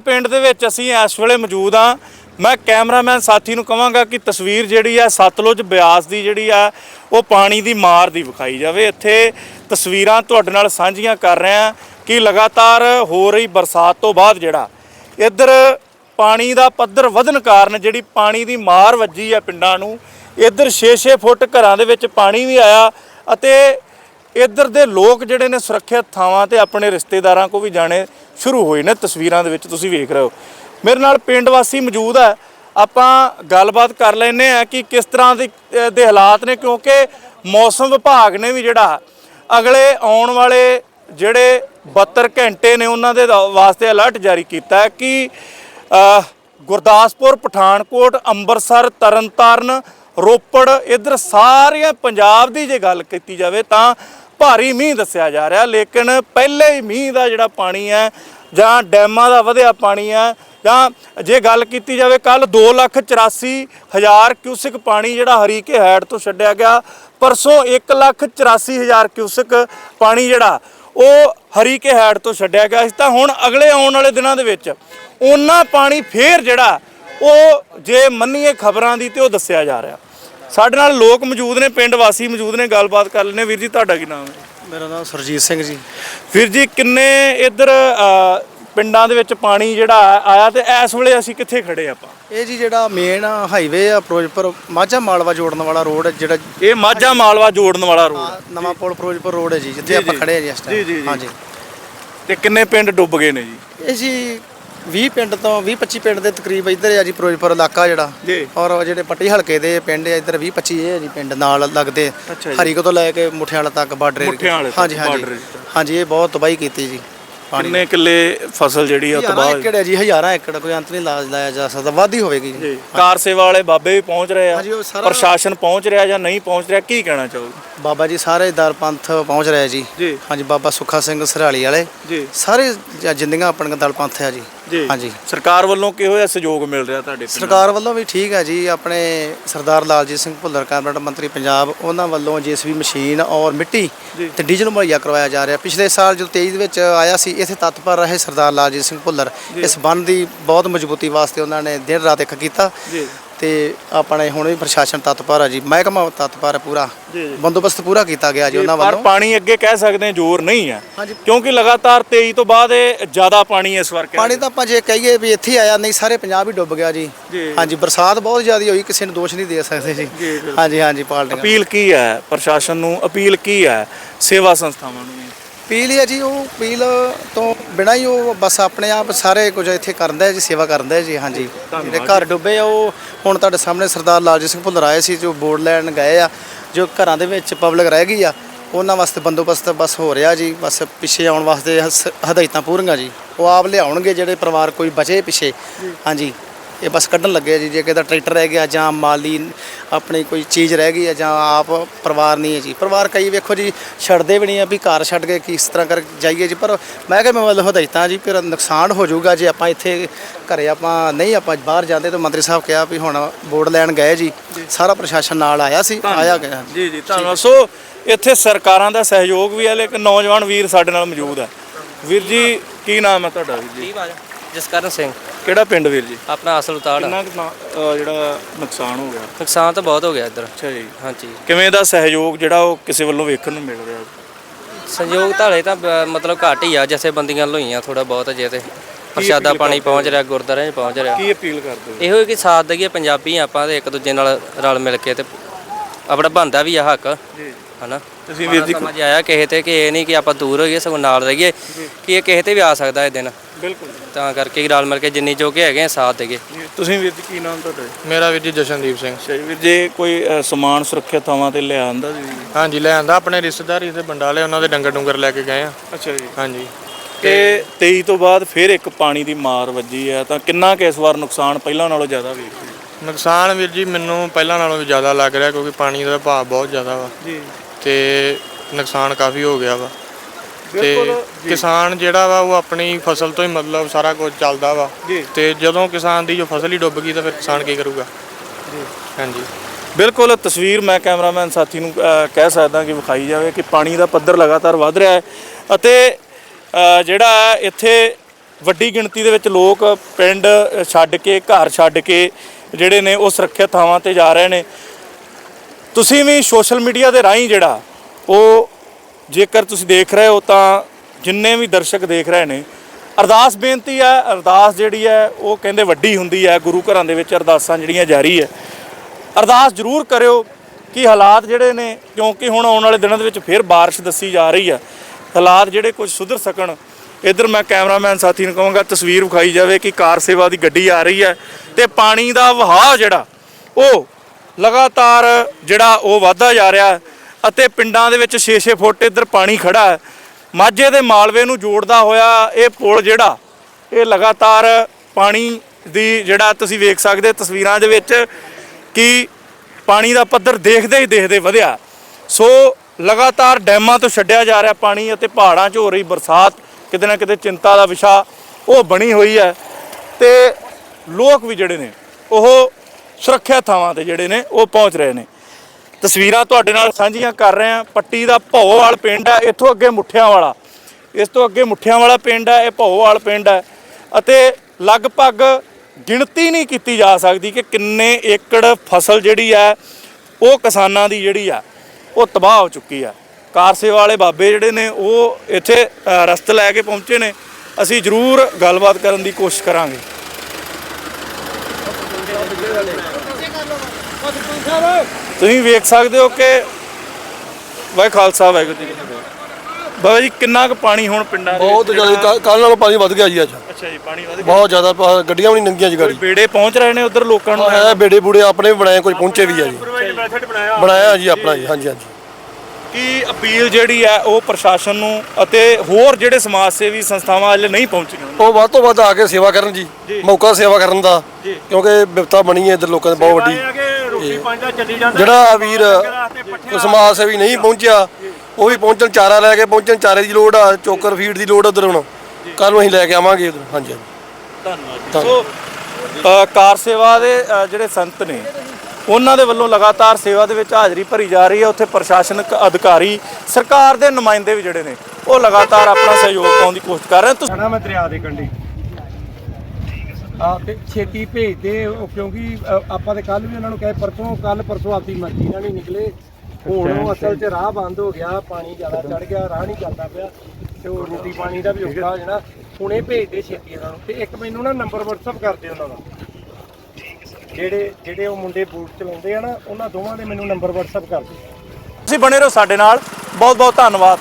ਪਿੰਡ ਦੇ ਵਿੱਚ ਅਸੀਂ ਇਸ ਵੇਲੇ ਮੌਜੂਦ ਆ ਮੈਂ ਕੈਮਰਾਮੈਨ ਸਾਥੀ ਨੂੰ ਕਹਾਂਗਾ ਕਿ ਤਸਵੀਰ ਜਿਹੜੀ ਆ, ਸਤਲੁਜ ਬਿਆਸ ਦੀ ਜਿਹੜੀ ਆ, ਉਹ ਪਾਣੀ ਦੀ ਮਾਰ ਦੀ ਵਿਖਾਈ ਜਾਵੇ। ਇੱਥੇ ਤਸਵੀਰਾਂ ਤੁਹਾਡੇ ਨਾਲ ਸਾਂਝੀਆਂ ਕਰ ਰਿਹਾ ਕਿ ਲਗਾਤਾਰ ਹੋ ਰਹੀ ਬਰਸਾਤ ਤੋਂ ਬਾਅਦ ਜਿਹੜਾ ਇੱਧਰ ਪਾਣੀ ਦਾ ਪੱਧਰ ਵਧਣ ਕਾਰਨ ਜਿਹੜੀ ਪਾਣੀ ਦੀ ਮਾਰ ਵੱਜੀ ਆ ਪਿੰਡਾਂ ਨੂੰ, ਇੱਧਰ 6-6 ਫੁੱਟ ਘਰਾਂ ਦੇ ਵਿੱਚ ਪਾਣੀ ਵੀ ਆਇਆ ਅਤੇ ਇੱਧਰ ਦੇ ਲੋਕ ਜਿਹੜੇ ਨੇ ਸੁਰੱਖਿਅਤ ਥਾਵਾਂ ਤੇ ਆਪਣੇ ਰਿਸ਼ਤੇਦਾਰਾਂ ਕੋ ਵੀ ਜਾਣੇ ਸ਼ੁਰੂ ਹੋਏ ਨੇ ਤਸਵੀਰਾਂ ਦੇ ਵਿੱਚ, ਤੁਸੀਂ ਵੇਖ ਰਹੇ ਹੋ। ਮੇਰੇ ਨਾਲ ਪਿੰਡ ਵਾਸੀ ਮੌਜੂਦ ਹੈ। ਆਪਾਂ ਗੱਲਬਾਤ ਕਰ ਲੈਨੇ ਆ ਕਿ ਕਿਸ ਤਰ੍ਹਾਂ ਦੇ ਦੇ ਹਾਲਾਤ ਨੇ, ਕਿਉਂਕਿ ਮੌਸਮ ਵਿਭਾਗ ਨੇ ਵੀ ਜਿਹੜਾ, ਅਗਲੇ ਆਉਣ ਵਾਲੇ ਜਿਹੜੇ 72 ਘੰਟੇ ਨੇ, ਉਹਨਾਂ ਦੇ ਵਾਸਤੇ ਅਲਰਟ ਜਾਰੀ ਕੀਤਾ ਕਿ ਗੁਰਦਾਸਪੁਰ, ਪਠਾਨਕੋਟ, ਅੰਮ੍ਰਿਤਸਰ, ਤਰਨਤਾਰਨ, ਰੋਪੜ, ਇਧਰ ਸਾਰੀਆਂ ਪੰਜਾਬ ਦੀ ਜੇ ਗੱਲ ਕੀਤੀ ਜਾਵੇ ਤਾਂ ਭਾਰੀ ਮੀਂਹ ਦੱਸਿਆ ਜਾ ਰਿਹਾ। ਲੇਕਿਨ ਪਹਿਲੇ ਹੀ ਮੀਂਹ ਦਾ ਜਿਹੜਾ ਪਾਣੀ ਹੈ ਜਾਂ ਡੈਮਾਂ ਦਾ ਵਧਿਆ ਪਾਣੀ ਹੈ ਜਾਂ ਜੇ ਗੱਲ ਕੀਤੀ ਜਾਵੇ ਕੱਲ 284000 ਕਿਊਸਿਕ ਪਾਣੀ ਜਿਹੜਾ ਹਰੀਕੇ ਹੈਡ ਤੋਂ ਛੱਡਿਆ ਗਿਆ, ਪਰਸੋਂ 184000 ਕਿਊਸਿਕ ਪਾਣੀ ਜਿਹੜਾ, ਉਹ ਹਰੀਕੇ ਹੈਡ ਤੋਂ ਛੱਡਿਆ ਗਿਆ ਸੀ। ਤਾਂ ਹੁਣ ਅਗਲੇ ਆਉਣ ਵਾਲੇ ਦਿਨਾਂ ਦੇ ਵਿੱਚ ਉਹਨਾਂ ਪਾਣੀ ਫੇਰ ਜਿਹੜਾ, ਉਹ ਜੇ ਮੰਨੀਏ ਖਬਰਾਂ ਦੀ ਤੇ ਉਹ ਦੱਸਿਆ ਜਾ ਰਿਹਾ। ਸਾਡੇ ਨਾਲ ਲੋਕ ਮੌਜੂਦ ਨੇ, ਪਿੰਡ ਵਾਸੀ ਮੌਜੂਦ ਨੇ, ਗੱਲਬਾਤ ਕਰ ਲੈਣੇ ਵੀਰ ਜੀ, ਤੁਹਾਡਾ ਕੀ ਨਾਮ ਹੈ? ਮੇਰਾ ਨਾਮ ਸਰਜੀਤ ਸਿੰਘ ਜੀ। ਵੀਰ ਜੀ ਕਿੰਨੇ ਇੱਧਰ ਪਿੰਡਾਂ ਦੇ ਵਿੱਚ ਪਾਣੀ ਜਿਹੜਾ ਆਇਆ ਤੇ ਇਸ ਵੇਲੇ ਅਸੀਂ ਕਿੱਥੇ ਖੜੇ ਆਪਾਂ? ਇਹ ਜੀ ਜਿਹੜਾ ਮੇਨ ਹਾਈਵੇ ਆ ਫਿਰੋਜ਼ਪੁਰ ਮਾਝਾ ਮਾਲਵਾ ਜੋੜਨ ਵਾਲਾ ਰੋਡ ਜਿਹੜਾ ਇਹ ਮਾਝਾ ਮਾਲਵਾ ਜੋੜਨ ਵਾਲਾ ਰੋਡ ਨਵਾਂ ਪੁਲ ਫਿਰੋਜ਼ਪੁਰ ਰੋਡ ਹੈ ਜੀ ਜਿੱਥੇ ਆਪਾਂ। ਖੜੇ ਆ ਜੀ ਇਸ ਟਾਈਮ। ਹਾਂਜੀ। ਤੇ ਕਿੰਨੇ ਪਿੰਡ ਡੁੱਬ ਗਏ ਨੇ ਜੀ? ਇਹ ਜੀ 20 ਪਿੰਡ ਤੋਂ 20 25 ਪਿੰਡ ਦੇ ਤਕਰੀਬ ਇੱਧਰ ਆ ਜੀ ਫਿਰੋਜ਼ਪੁਰ ਇਲਾਕਾ ਜਿਹੜਾ। ਜੀ। ਔਰ ਉਹ ਜਿਹੜੇ ਪੱਟੀ ਹਲਕੇ ਦੇ ਪਿੰਡ ਆ ਇੱਧਰ 20 25 ਇਹ ਆ ਜੀ ਪਿੰਡ ਨਾਲ ਲੱਗਦੇ। ਅੱਛਾ ਜੀ। ਹਰੀਕੋ ਤੋਂ ਲੈ ਕੇ ਮੁੱਠਿਆਂ ਵਾਲਾ ਤੱਕ ਬਾਰਡਰ ਤੱਕ ਹਾਂਜੀ ਹਾਂਜੀ। border area ਹਾਂਜੀ ਇਹ ਬਹੁਤ ਤਬਾਹੀ ਕੀਤੀ ਜੀ। ਪਾਣੀ ਕਿੰਨੇ ਕਿੱਲੇ ਫਸਲ ਜਿਹੜੀ ਆ ਹਜ਼ਾਰਾਂ ਤਬਾਹ ਏਕੜ ਹੈ ਜੀ ਹਜ਼ਾਰਾਂ ਏਕੜ ਕੋਈ ਅੰਤ ਨਹੀਂ ਲਾਜ ਲਾਇਆ ਜਾ ਸਕਦਾ ਵੱਧ ਹੋਵੇਗੀ। ਜੀ ਜੀ ਕਾਰ ਸੇਵਾ ਵਾਲੇ ਬਾਬੇ ਵੀ ਪਹੁੰਚ ਰਹੇ ਆ ਹਾਂਜੀ, ਉਹ ਸਾਰਾ- ਪ੍ਰਸ਼ਾਸਨ ਪਹੁੰਚ ਰਿਹਾ ਜਾਂ ਨਹੀਂ ਪਹੁੰਚ ਰਿਹਾ ਕੀ ਕਹਿਣਾ ਚਾਹੋਗੇ? ਬਾਬਾ ਜੀ ਸਾਰੇ ਦਰ ਪੰਥ ਪਹੁੰਚ ਰਹੇ ਜੀ। ਜੀ। ਹਾਂਜੀ ਬਾਬਾ ਸੁੱਖਾ ਸਿੰਘ ਸਰਾਲੀ ਵਾਲੇ। ਜੀ। ਸਾਰੇ ਜ- ਜਿੰਨੀਆਂ ਆਪਣੀਆਂ ਦਲ ਪੰਥ ਆ ਜੀ। ਜੀ। ਹਾਂਜੀ। ਸਰਕਾਰ ਵੱਲੋਂ ਕਿਹੋ ਜਿਹਾ ਸਹਿਯੋਗ ਮਿਲ ਰਿਹਾ ਤੁਹਾਡੇ ਪਿੰਡ ਸਰਕਾਰ ਵੱਲੋਂ ਵੀ ਠੀਕ ਹੈ ਜੀ ਆਪਣੇ ਸਰਦਾਰ ਲਾਲਜੀਤ ਸਿੰਘ ਭੁੱਲਰ ਕੈਬਨਿਟ ਮੰਤਰੀ ਪੰਜਾਬ ਉਹਨਾਂ ਵੱਲੋਂ ਜੀਐਸਬੀ ਮਸ਼ੀਨ ਔਰ ਮਿੱਟੀ ਜੀ। ਤੇ ਡੀਜ਼ਲ ਮੁਹੱਈਆ ਕਰਵਾਇਆ ਜਾ ਰਿਹਾ। ਪਿਛਲੇ ਸਾਲ ਜਦੋਂ 23 ਦੇ ਵਿੱਚ ਆਇਆ ਸੀ ਇੱਥੇ ਤਤਪਰ ਰਹੇ ਸਰਦਾਰ ਲਾਲਜੀਤ ਸਿੰਘ ਭੁੱਲਰ। ਇਸ ਬੰਨ ਦੀ ਬਹੁਤ ਮਜ਼ਬੂਤੀ ਵਾਸਤੇ ਉਹਨਾਂ ਨੇ ਦਿਨ ਰਾਤ ਇੱਕ ਕੀਤਾ। ਜੀ। ਤੇ ਆਪਣੇ ਹੁਣ ਵੀ ਪ੍ਰਸ਼ਾਸਨ ਤਤਪਰ ਆ ਜੀ। ਮਹਿਕਮਾ ਤਤਪਰ ਪੂਰਾ। ਬੰਦੋਬਸਤ ਪੂਰਾ ਕੀਤਾ ਗਿਆ ਜੀ ਉਹਨਾਂ ਪਰ ਵੱਲੋਂ। ਪਾਣੀ ਅੱਗੇ ਕਹਿ ਸਕਦੇ ਹਾਂ ਜ਼ੋਰ ਨਹੀਂ ਹੈ। ਕਿਉਂਕਿ ਲਗਾਤਾਰ 23 ਤੋਂ ਬਾਅਦ ਇਹ ਜ਼ਿਆਦਾ ਪਾਣੀ ਇਸ ਵਾਰ ਪਾਣੀ ਤਾਂ ਆਪਾਂ ਜੇ ਕਹੀਏ ਵੀ ਇੱਥੇ ਆਇਆ ਨਹੀਂ ਸਾਰੇ ਪੰਜਾਬ ਹੀ ਡੁੱਬ ਗਿਆ ਜੀ। ਹਾਂਜੀ ਬਰਸਾਤ ਬਹੁਤ ਜ਼ਿਆਦਾ ਹੋਈ ਕਿਸੇ ਨੂੰ ਦੋਸ਼ ਨਹੀਂ ਦੇ ਸਕਦੇ ਜੀ। ਹਾਂਜੀ ਹਾਂਜੀ ਪਾਲਟੀਆਂ ਅਪੀਲ ਕੀ ਹੈ? ਪ੍ਰਸ਼ਾਸਨ ਨੂੰ ਅਪੀਲ ਕੀ ਹੈ? ਸੇਵਾ ਸੰਸਥਾਵਾਂ ਨੂੰ ਅਪੀਲ ਹੀ ਹੈ ਜੀ ਉਹ ਅਪੀਲ ਤੋਂ ਬਿਨਾਂ ਹੀ ਉਹ ਬਸ ਆਪਣੇ ਆਪ ਸਾਰੇ ਕੁਝ ਇੱਥੇ ਕਰਦਾ ਹੈ ਜੀ ਸੇਵਾ ਕਰਦਾ ਹੈ ਜੀ ਹਾਂਜੀ। ਜਿਹੜੇ ਘਰ ਡੁੱਬੇ ਆ ਉਹ ਹੁਣ ਤੁਹਾਡੇ ਸਾਹਮਣੇ ਸਰਦਾਰ ਲਾਲਜੀਤ ਸਿੰਘ ਭੁੱਲਰ ਆਏ ਸੀ ਜੋ ਬੋਰਡ ਲੈਣ ਗਏ ਆ ਜੋ ਘਰਾਂ ਦੇ ਵਿੱਚ ਪਬਲਿਕ ਰਹਿ ਗਈ ਆ ਉਹਨਾਂ ਵਾਸਤੇ ਬੰਦੋਬਸਤ ਬਸ ਹੋ ਰਿਹਾ ਜੀ ਬਸ ਪਿੱਛੇ ਆਉਣ ਵਾਸਤੇ ਹਦਾਇਤਾਂ ਪੂਰੀਆਂ ਜੀ। ਉਹ ਆਪ ਲਿਆਉਣਗੇ ਜਿਹੜੇ ਪਰਿਵਾਰ ਕੋਈ ਬਚੇ ਪਿੱਛੇ ਹਾਂਜੀ। ਇਹ ਬਸ ਕੱਢਣ ਲੱਗੇ ਆ ਜੀ ਜੇ ਕਿਤੇ ਟਰੈਕਟਰ ਰਹਿ ਗਿਆ ਜਾਂ ਮਾਲੀ ਆਪਣੀ ਕੋਈ ਚੀਜ਼ ਰਹਿ ਗਈ ਹੈ ਜਾਂ ਆਪ ਪਰਿਵਾਰ ਨਹੀਂ ਹੈ ਜੀ। ਪਰਿਵਾਰ ਕਈ ਵੇਖੋ ਜੀ ਛੱਡਦੇ ਵੀ ਨਹੀਂ ਆ ਵੀ ਘਰ ਛੱਡ ਕੇ ਕਿਸ ਤਰ੍ਹਾਂ ਕਰ ਜਾਈਏ ਜੀ ਪਰ ਮੈਂ ਕਿਹਾ ਮੈਂ ਵੱਲ ਹਦਾਇਤਾਂ ਜੀ ਫਿਰ ਨੁਕਸਾਨ ਹੋ ਜਾਊਗਾ ਜੇ ਆਪਾਂ ਇੱਥੇ ਘਰੇ ਆਪਾਂ ਨਹੀਂ ਆਪਾਂ ਬਾਹਰ ਜਾਂਦੇ ਤਾਂ ਮੰਤਰੀ ਸਾਹਿਬ ਕਿਹਾ ਵੀ ਹੁਣ ਬੋਰਡ ਲੈਣ ਗਏ ਜੀ ਸਾਰਾ ਪ੍ਰਸ਼ਾਸਨ ਨਾਲ ਆਇਆ ਸੀ ਆਇਆ ਗਿਆ। ਜੀ ਜੀ ਧੰਨਵਾਦ। ਸੋ ਇੱਥੇ ਸਰਕਾਰਾਂ ਦਾ ਸਹਿਯੋਗ ਵੀ ਹੈ ਲੇਕਿਨ ਨੌਜਵਾਨ ਵੀਰ ਸਾਡੇ ਨਾਲ ਮੌਜੂਦ ਹੈ ਵੀਰ ਜੀ ਕੀ ਨਾਮ ਹੈ ਤੁਹਾਡਾ? ਵੀਰ ਜੀ ਜਸਕਰਨ ਸਿੰਘ। ਕਿਹੜਾ ਪਿੰਡ ਵੀਰ ਜੀ? ਆਪਣਾ ਅਸਲ ਉਤਾੜ ਕਿੰਨਾ ਕੁ ਨਾ- ਅਹ ਜਿਹੜਾ ਨੁਕਸਾਨ ਹੋ ਗਿਆ? ਨੁਕਸਾਨ ਤਾਂ ਬਹੁਤ ਹੋ ਗਿਆ ਇੱਧਰ। ਅੱਛਾ ਜੀ। ਹਾਂਜੀ। ਕਿਵੇਂ ਦਾ ਸਹਿਯੋਗ ਜਿਹੜਾ ਉਹ ਕਿਸੇ ਵੱਲੋਂ ਵੇਖਣ ਨੂੰ ਮਿਲ ਰਿਹਾ? ਸੰਯੋਗ ਧਾਲੇ ਤਾਂ ਬ- ਮਤਲਬ ਘੱਟ ਹੀ ਆ ਜੈਸੇ ਬੰਦੀਆਂ ਲੋਈਆਂ ਥੋੜਾ ਬਹੁਤ ਜੇ ਤੇ। ਪ੍ਰਸ਼ਾਦਾ ਪਾਣੀ ਪਹੁੰਚ ਰਿਹਾ ਗੁਰਦਾਰੇ 'ਚ ਪਹੁੰਚ ਰਿਹਾ। ਕੀ ਅਪੀਲ ਕਰਦੇ ਹੋ? ਇਹੋ ਹੀ ਕਿ ਸਾਥ ਦਈਏ ਪੰਜਾਬੀ ਆਪਾਂ ਤੇ ਇੱਕ ਦੂਜੇ ਨਾਲ ਰਲ ਮਿਲ ਕੇ ਤੇ ਆਪਣਾ ਬੰਦਾ ਵੀ ਆ ਹੱਕ। ਜੀ। ਹਨਾ? ਤੁਸੀਂ ਵੀਰ ਜੀ ਸਮਝ ਆਇਆ ਕਿਸੇ ਤੇ ਕਿ ਇਹ ਨਹੀਂ ਕਿ ਆਪਾਂ ਦੂਰ ਹੋਈਏ ਸਗੋਂ ਨਾਲ ਰਹੀਏ ਕਿ ਇਹ ਕਿਸੇ ਤੇ ਵੀ ਆ ਸਕਦਾ ਇਹ ਦਿਨ। ਬਿਲਕੁਲ ਤਾਂ ਕਰਕੇ ਹੀ ਰਲ ਮਿਲ ਕੇ ਜਿੰਨੀ ਜੋਗੇ ਹੈਗੇ ਆ ਸਾਥ ਜੀ, ਤੁਸੀਂ ਵੀਰ ਜੀ ਕੀ ਨਾਮ ਤੁਹਾਡਾ ਮੇਰਾ ਵੀਰ ਜੀ ਜਸ਼ਨਦੀਪ ਸਿੰਘ। ਅੱਛਾ ਜੀ ਵੀਰ ਜੀ ਕੋਈ ਸਮਾਨ ਸੁਰੱਖਿਅਤ ਥਾਵਾਂ ਤੇ ਲਿਆ ਆਂਦਾ ਜੀ? ਹਾਂਜੀ ਲੈ ਆਂਦਾ। ਆਪਣੇ ਰਿਸ਼ਤੇਦਾਰੀ ਤੇ ਬੰਡਾਲੇ ਉਹਨਾਂ ਦੇ ਡੰਗਰ ਡੁੰਗਰ ਲੈ ਕੇ ਗਏ ਆ। ਅੱਛਾ ਜੀ। ਹਾਂਜੀ। ਤੇ 23 ਤੋਂ ਬਾਅਦ ਫਿਰ ਇੱਕ ਪਾਣੀ ਦੀ ਮਾਰ ਵੱਜੀ ਹੈ ਤਾਂ ਕਿੰਨਾ ਕੁ ਇਸ ਵਾਰ ਨੁਕਸਾਨ ਪਹਿਲਾਂ ਨਾਲੋਂ ਜ਼ਿਆਦਾ ਵੇਖ ਰਹੇ ਨੁਕਸਾਨ ਵੀਰ ਜੀ ਮੈਨੂੰ ਪਹਿਲਾਂ ਨਾਲੋਂ ਵੀ ਜ਼ਿਆਦਾ ਲੱਗ ਰਿਹਾ ਕਿਉਂਕਿ ਪਾਣੀ ਦਾ ਭਾਅ ਬਹੁਤ ਜ਼ਿਆਦਾ ਵਾ। ਜੀ। ਤੇ ਨੁਕਸਾਨ ਕਾਫੀ ਹੋ ਗਿਆ ਵਾ। ਤੇ ਕਿਸਾਨ ਜਿਹੜਾ ਵਾ ਉਹ ਆਪਣੀ ਫਸਲ ਤੋਂ ਹੀ ਮਤਲਬ ਸਾਰਾ ਕੁਝ ਚੱਲਦਾ ਵਾ। ਜੀ। ਤੇ ਜਦੋਂ ਕਿਸਾਨ ਦੀ ਜੋ ਫਸਲ ਹੀ ਡੁੱਬ ਗਈ ਤਾਂ ਫਿਰ ਕਿਸਾਨ ਕੀ ਕਰੂਗਾ? ਹਾਂਜੀ। ਬਿਲਕੁਲ ਤਸਵੀਰ ਮੈਂ ਕੈਮਰਾਮੈਨ ਸਾਥੀ ਨੂੰ ਕਹਿ ਸਕਦਾ ਕਿ ਵਿਖਾਈ ਜਾਵੇ ਕਿ ਪਾਣੀ ਦਾ ਪੱਧਰ ਲਗਾਤਾਰ ਵਧ ਰਿਹਾ ਹੈ ਅਤੇ ਜਿਹੜਾ ਇੱਥੇ ਵੱਡੀ ਗਿਣਤੀ ਦੇ ਵਿੱਚ ਲੋਕ ਪਿੰਡ ਛੱਡ ਕੇ ਘਰ ਛੱਡ ਕੇ ਜਿਹੜੇ ਨੇ ਉਹ ਸੁਰੱਖਿਅਤ ਥਾਵਾਂ ਤੇ ਜਾ ਰਹੇ ਨੇ। ਤੁਸੀਂ ਵੀ ਸੋਸ਼ਲ ਮੀਡੀਆ ਦੇ ਰਾਹੀਂ ਜਿਹੜਾ ਉਹ ਜੇਕਰ ਤੁਸੀਂ ਦੇਖ ਰਹੇ ਹੋ ਤਾਂ ਜਿੰਨੇ ਵੀ ਦਰਸ਼ਕ ਦੇਖ ਰਹੇ ਨੇ, ਅਰਦਾਸ ਬੇਨਤੀ ਹੈ, ਅਰਦਾਸ ਜਿਹੜੀ ਹੈ, ਉਹ ਕਹਿੰਦੇ ਵੱਡੀ ਹੁੰਦੀ ਹੈ, ਗੁਰੂ ਘਰਾਂ ਦੇ ਵਿੱਚ ਅਰਦਾਸਾਂ ਜਿਹੜੀਆਂ ਜਾਰੀ ਹੈ। ਅਰਦਾਸ ਜ਼ਰੂਰ ਕਰਿਓ ਕਿ ਹਾਲਾਤ ਜਿਹੜੇ ਨੇ, ਕਿਉਂਕਿ ਹੁਣ ਆਉਣ ਵਾਲੇ ਦਿਨਾਂ ਦੇ ਵਿੱਚ ਫਿਰ ਬਾਰਿਸ਼ ਦੱਸੀ ਜਾ ਰਹੀ ਹੈ। ਹਾਲਾਤ ਜਿਹੜੇ ਕੁਝ ਸੁਧਰ ਸਕਣ, ਇਧਰ ਮੈਂ ਕੈਮਰਾਮੈਨ ਸਾਥੀ ਨੂੰ ਕਹਾਂਗਾ, ਤਸਵੀਰ ਵਿਖਾਈ ਜਾਵੇ ਕਿ ਕਾਰ ਸੇਵਾ ਦੀ ਗੱਡੀ ਆ ਰਹੀ ਹੈ ਤੇ ਪਾਣੀ ਦਾ ਵਹਾਅ ਜਿਹੜਾ, ਉਹ ਲਗਾਤਾਰ ਜਿਹੜਾ ਉਹ ਵਧਦਾ ਜਾ ਰਿਹਾ। ਅਤੇ ਪਿੰਡਾਂ ਦੇ ਵਿੱਚ 6-6 ਫੁੱਟ ਇੱਧਰ ਪਾਣੀ ਖੜਾ ਹੈ। ਮਾਝੇ ਦੇ ਮਾਲਵੇ ਨੂੰ ਜੋੜਦਾ ਹੋਇਆ ਇਹ ਪੁਲ ਜਿਹੜਾ, ਇਹ ਲਗਾਤਾਰ ਪਾਣੀ ਦੀ ਜਿਹੜਾ ਤੁਸੀਂ ਵੇਖ ਸਕਦੇ ਤਸਵੀਰਾਂ ਦੇ ਵਿੱਚ ਕਿ ਪਾਣੀ ਦਾ ਪੱਧਰ ਦੇਖਦੇ ਹੀ ਦੇਖਦੇ ਵਧਿਆ। ਸੋ ਲਗਾਤਾਰ ਡੈਮਾਂ ਤੋਂ ਛੱਡਿਆ ਜਾ ਰਿਹਾ ਪਾਣੀ ਅਤੇ ਪਹਾੜਾਂ 'ਚ ਹੋ ਰਹੀ ਬਰਸਾਤ, ਕਿਤੇ ਨਾ ਕਿਤੇ ਚਿੰਤਾ ਦਾ ਵਿਸ਼ਾ ਉਹ ਬਣੀ ਹੋਈ ਹੈ ਤੇ ਲੋਕ ਵੀ ਜਿਹੜੇ ਨੇ, ਉਹ ਸੁਰੱਖਿਆ ਥਾਵਾਂ ਤੇ ਜਿਹੜੇ ਨੇ ਉਹ ਪਹੁੰਚ ਰਹੇ ਨੇ। ਤਸਵੀਰਾਂ ਤੁਹਾਡੇ ਨਾਲ ਸਾਂਝੀਆਂ ਕਰ ਰਹੇ ਹਾਂ। ਪੱਟੀ ਦਾ ਭੌਵਾਲ ਪਿੰਡ ਹੈ ਇੱਥੋਂ ਅੱਗੇ ਮੁੱਠਿਆਂ ਵਾਲਾ ਇਸ ਤੋਂ ਅੱਗੇ ਮੁੱਠਿਆਂ ਵਾਲਾ ਪਿੰਡ ਹੈ ਇਹ ਭੌਵਾਲ ਪਿੰਡ ਹੈ। ਅਤੇ ਲਗਭਗ ਗਿਣਤੀ ਨਹੀਂ ਕੀਤੀ ਜਾ ਸਕਦੀ ਕਿ ਕਿੰਨੇ ਏਕੜ ਫਸਲ ਜਿਹੜੀ ਹੈ ਉਹ ਕਿਸਾਨਾਂ ਦੀ ਜਿਹੜੀ ਆ ਉਹ ਤਬਾਹ ਹੋ ਚੁੱਕੀ ਆ ਕਾਰ ਸੇਵਾ ਵਾਲੇ ਬਾਬੇ ਜਿਹੜੇ ਨੇ ਉਹ ਇੱਥੇ ਅ, ਰਸਤ ਲੈ ਕੇ ਪਹੁੰਚੇ ਨੇ। ਅਸੀਂ ਜ਼ਰੂਰ ਗੱਲਬਾਤ ਕਰਨ ਦੀ ਕੋਸ਼ਿਸ਼ ਕਰਾਂਗੇ। ਤੁਸੀਂ ਵੇਖ ਸਕਦੇ ਹੋ ਕਿ ਵਾਹਿ ਖਾਲਸਾ ਵਾਹਿਗੁਰੂ ਜੀ ਕੀ ਫਤਿਹ। ਬਾਬਾ ਜੀ ਕਿੰਨਾ ਕੁ ਪਾਣੀ ਹੁਣ ਪਿੰਡਾਂ ਦੇ ਬਹੁਤ ਵਿੱਚ ਜ਼ਿਆਦਾ ਕੱਲ ਨਾਲੋਂ ਪਾਣੀ ਵੱਧ ਗਿਆ ਜੀ ਅੱਜ। ਅੱਛਾ ਜੀ ਪਾਣੀ ਵਧ ਗਿਆ। ਬਹੁਤ ਜ਼ਿਆਦਾ ਪਾ- ਗੱਡੀਆਂ ਵੀ ਨਹੀਂ ਨੰਗੀਆਂ ਜੀ ਗਾੜੀ। ਬੇੜੇ ਪਹੁੰਚ ਰਹੇ ਨੇ ਉਧਰ ਲੋਕਾਂ ਨੂੰ? ਹੈ ਬੇੜੇ ਬੂੜੇ ਆਪਣੇ ਵੀ ਬਣਾਏ ਕੋਈ ਪਹੁੰਚੇ ਵੀ ਆ ਜੀ। ਬਣਾਇਆ। ਜੀ ਆਪਣਾ ਜੀ ਹਾਂਜੀ ਹਾਂਜੀ। ਕੀ ਅਪੀਲ ਜਿਹੜੀ ਹੈ ਉਹ ਪ੍ਰਸ਼ਾਸਨ ਨੂੰ ਅਤੇ ਹੋਰ ਜਿਹੜੇ ਸਮਾਜ ਸੇਵੀ ਸੰਸਥਾਵਾਂ ਹਲੇ ਨਹੀਂ ਪਹੁੰਚੀਆਂ? ਉਹ ਵੱਧ ਤੋਂ ਵੱਧ ਆ ਕੇ ਸੇਵਾ ਕਰਨ ਜੀ ਮੌਕਾ ਸੇਵਾ ਕਰਨ ਦਾ ਕਿਉਂਕਿ ਬਿਪਤਾ ਬਣੀ ਹੈ ਇੱਧਰ ਲੋਕਾਂ ਦੀ ਬਹੁਤ ਵੱਡੀ। ਜਿਹੜਾ ਵੀਰ ਸਮਾਜ ਸੇਵੀ ਨਹੀਂ ਪਹੁੰਚਿਆ ਉਹ ਵੀ ਪਹੁੰਚਣ ਚਾਰਾ ਲੈ ਕੇ ਪਹੁੰਚਣ ਚਾਰੇ ਦੀ ਲੋੜ ਆ ਚੋਕਰ ਫੀਡ ਦੀ ਲੋੜ ਉਧਰ ਹੁਣ। ਕੱਲ ਨੂੰ ਅਸੀਂ ਲੈ ਕੇ ਆਵਾਂਗੇ ਉੱਧਰ। ਹਾਂਜੀ ਧੰਨਵਾਦ ਸੋ ਅ, ਕਾਰ ਸੇਵਾ ਦੇ ਅ, ਜਿਹੜੇ ਸੰਤ ਨੇ ਉਹਨਾਂ ਦੇ ਵੱਲੋਂ ਲਗਾਤਾਰ ਸੇਵਾ ਦੇ ਵਿੱਚ ਹਾਜ਼ਰੀ ਭਰੀ ਜਾ ਰਹੀ ਹੈ। ਉੱਥੇ ਪ੍ਰਸ਼ਾਸਨਿਕ ਅਧਿਕਾਰੀ ਸਰਕਾਰ ਦੇ ਨੁਮਾਇੰਦੇ ਵੀ ਜਿਹੜੇ ਨੇ ਉਹ ਲਗਾਤਾਰ ਆਪਣਾ ਸਹਿਯੋਗ ਪਾਉਣ ਦੀ ਕੋਸ਼ਿਸ਼ ਕਰ ਰਹੇ ਨੇ। ਤੁਸੀਂ ਮੈਂ ਦਰਿਆ ਦੇ ਕੰਢੇ। ਤੇ ਛੇਤੀ ਭੇਜਦੇ ਉਹ ਕਿਉਂਕਿ ਅ, ਆਪਾਂ ਤੇ ਕੱਲ ਵੀ ਉਹਨਾਂ ਨੂੰ ਕਹੇ ਪਰਸੋਂ ਕੱਲ ਪਰਸੋਂ ਆਪਦੀ ਮਰਜ਼ੀ ਨਾਲ ਨਹੀਂ ਨਿਕਲੇ। ਹੁਣ ਉਹ ਅਸਲ 'ਚ ਰਾਹ ਬੰਦ ਹੋ ਗਿਆ ਪਾਣੀ ਜ਼ਿਆਦਾ ਚੜ ਗਿਆ ਰਾਹ ਨਹੀਂ ਚੱਲਦਾ ਪਿਆ ਤੇ ਉਹ ਰੋਟੀ ਪਾਣੀ ਦਾ ਵੀ ਔਖਾ ਹੋ ਜਾਣਾ। ਹੁਣ ਇਹ ਭੇਜਦੇ ਛੇਤੀ ਇਹਨਾਂ ਨੂੰ। ਤੇ ਇੱਕ ਮੈਨੂੰ ਨਾ ਨੰਬਰ WhatsApp ਕਰ ਦਿਓ ਉਹਨਾਂ ਦਾ। ਜਿਹੜੇ ਜਿਹੜੇ ਉਹ ਮੁੰਡੇ ਬੂਟ ਚਲਾਉਂਦੇ ਆ ਨਾ ਉਹਨਾਂ ਦੋਵਾਂ ਦੇ ਮੈਨੂੰ ਨੰਬਰ WhatsApp ਕਰ ਦਿਓ। ਤੁਸੀਂ ਬਣੇ ਰਹੋ ਸਾਡੇ ਨਾਲ। ਬਹੁਤ ਬਹੁਤ ਧੰਨਵਾਦ।